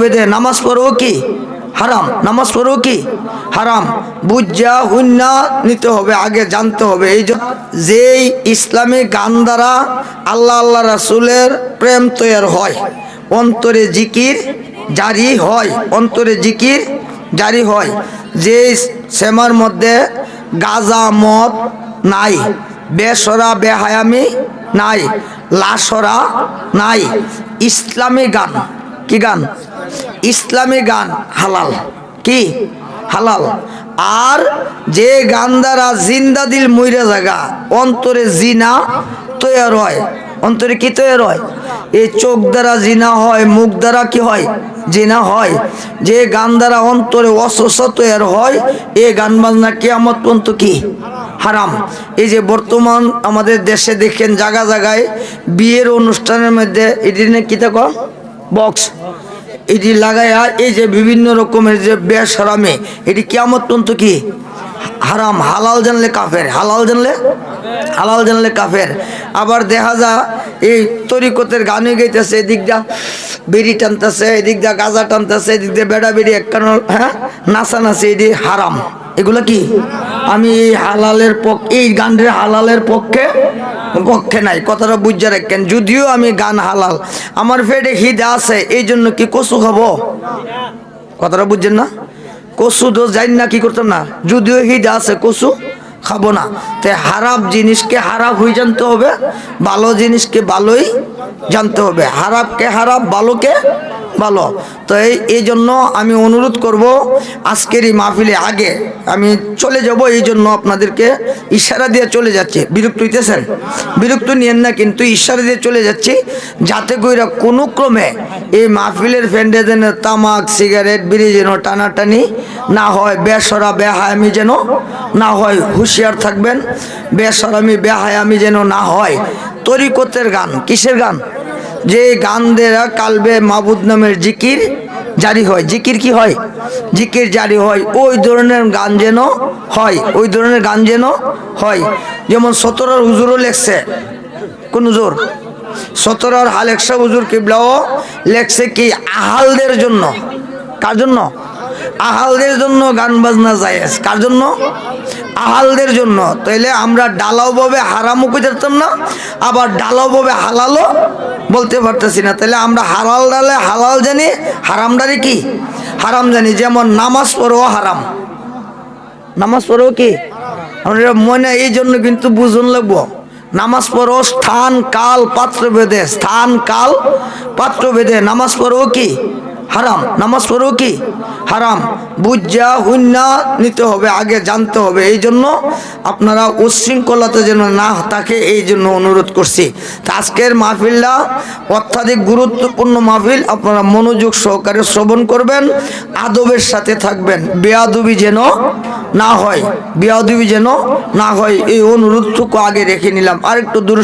বেঁধে নামাজ পড়ো কি? হারাম। নামাজ পড়ো কি? হারাম। বুঝা হুন্না নিতে হবে, আগে জানতে হবে। এই যেই ইসলামী গান দ্বারা আল্লাহ আল্লাহ রাসুলের প্রেম তৈরি হয়, অন্তরে জিকির জারি হয়, অন্তরে জিকির জারি হয়। যে সেমার মধ্যে গাজা মদ নাই, বেসরা বেহায়ামি নাই, লাসরা নাই। ইসলামী গান, কি গান? ইসলামী গান, হালাল। কি? হালাল। আর যে গান দ্বারা জিন্দা দিল মইরা জাগা, অন্তরে জিনা তৈয়ার হয়। অন্তরে কি তৈয়ার হয়? এই চোখ দ্বারা জিনা হয়, মুখ দ্বারা কি হয়? জিনা হয়। যে গান দ্বারা অন্তরে অসস তৈয়ার হয়, এ গান বাজনা কেয়ামত পর্যন্ত কি? হারাম। এই যে বর্তমান আমাদের দেশে দেখেন জায়গা জায়গায় বিয়ের অনুষ্ঠানের মধ্যে, এটি নিয়ে কি দেখো? বক্স। এটি লাগাইয়া এই যে বিভিন্ন রকমের যে বেশ হারামে এটি কেমন পর্যন্ত কি? হারাম, হালাল জানলে কাফের, হালাল জানলে? হালাল জানলে কাফের। আবার দেখা যা, এই তরিকতের গানে গাইতেছে, এদিক দা বেরি টানতেছে, এদিক দা গাঁজা টানতেছে, এদিক দিয়ে বেড়া বেড়ি এক হ্যাঁ? নাচানাচি, এটি হারাম। এগুলো কি? আমি এই হালালের পক্ষে এই গানটির হালালের পক্ষে পক্ষে নাই, কথাটা বুঝে রাখেন। যদিও আমি গান হালাল, আমার পেটে খিদে আছে এই জন্য কি কচু খাব? কথাটা বুঝছেন না? কচু তো জানি না, কি করতাম না? যদিও খিদে আছে কচু খাব না। তাই হারাপ জিনিসকে হারাপ হয়ে জানতে হবে, ভালো জিনিসকে ভালোই জানতে হবে। হারাপকে হারাপ, ভালোকে ভালো। তো এই এই জন্য আমি অনুরোধ করব, আজকের এই মাহফিলে আগে আমি চলে যাব, এই জন্য আপনাদেরকে ইশারা দিয়ে চলে যাচ্ছি। বিরক্ত হইতেছেন? বিরক্ত নিয়েন না, কিন্তু ইশারা দিয়ে চলে যাচ্ছি, যাতে কইরা কোনো ক্রমে এই মাহফিলের ফ্যান্ডে যেন তামাক, সিগারেট, বিড়ি যেন টানাটানি না হয়, বেসরা, বেহায়ামি যেন না হয়, হুঁশিয়ার থাকবেন। বেসরামি, বেহায়ামি যেন না হয়। তরিকতের গান, কিসের গান? যে গান কালবে মাবুদ নামের জিকির জারি হয়। জিকির কি হয়? জিকির জারি হয়। ওই ধরনের গান যেন হয়, ওই ধরনের গান যেন হয়। যেমন সতরার হুজুরও লেখছে। কোন হুজুর? সতেরোর হাল একশো হুজুর কিবলাও লেখছে কি আহালদের জন্য। কার জন্য? আহালদের জন্য গান বাজনা যায় কার জন্য? আহালদের জন্য। তাইলে আমরা ডালাও ভাবে হারামও কই পারতাম না, আবার ডালাও ভাবে হালালও বলতে পারতেছি না। তাহলে আমরা হালাল ডালে হালাল জানি, হারাম ডালে কি? হারাম জানি, যেমন নামাজ পড়ো হারাম। নামাজ পড়ো কি? আমরা মনে, এই জন্য কিন্তু বুঝুন লাগবো। নামাজ পড়ো স্থান, কাল, পাত্র বেদে স্থান, কাল, পাত্র বেদে নামাজ পড়ো কি? হারাম। নামাজ পড়ো কি? হারাম। বুঝা হুন্না নিতে হবে, আগে জানতে হবে। এই জন্য আপনারা উচ্ছৃঙ্খলতা যেন না থাকে, এই জন্য অনুরোধ করছি। আজকের মাহফিলটা অত্যাধিক গুরুত্বপূর্ণ মাহফিল। আপনারা মনোযোগ সহকারে শ্রবণ করবেন, আদবের সাথে থাকবেন। বেয়াদবি যেন না হয়, বেয়াদবি যেন না হয়, এই অনুরোধটুকু আগে রেখে নিলাম। আরেকটু দূর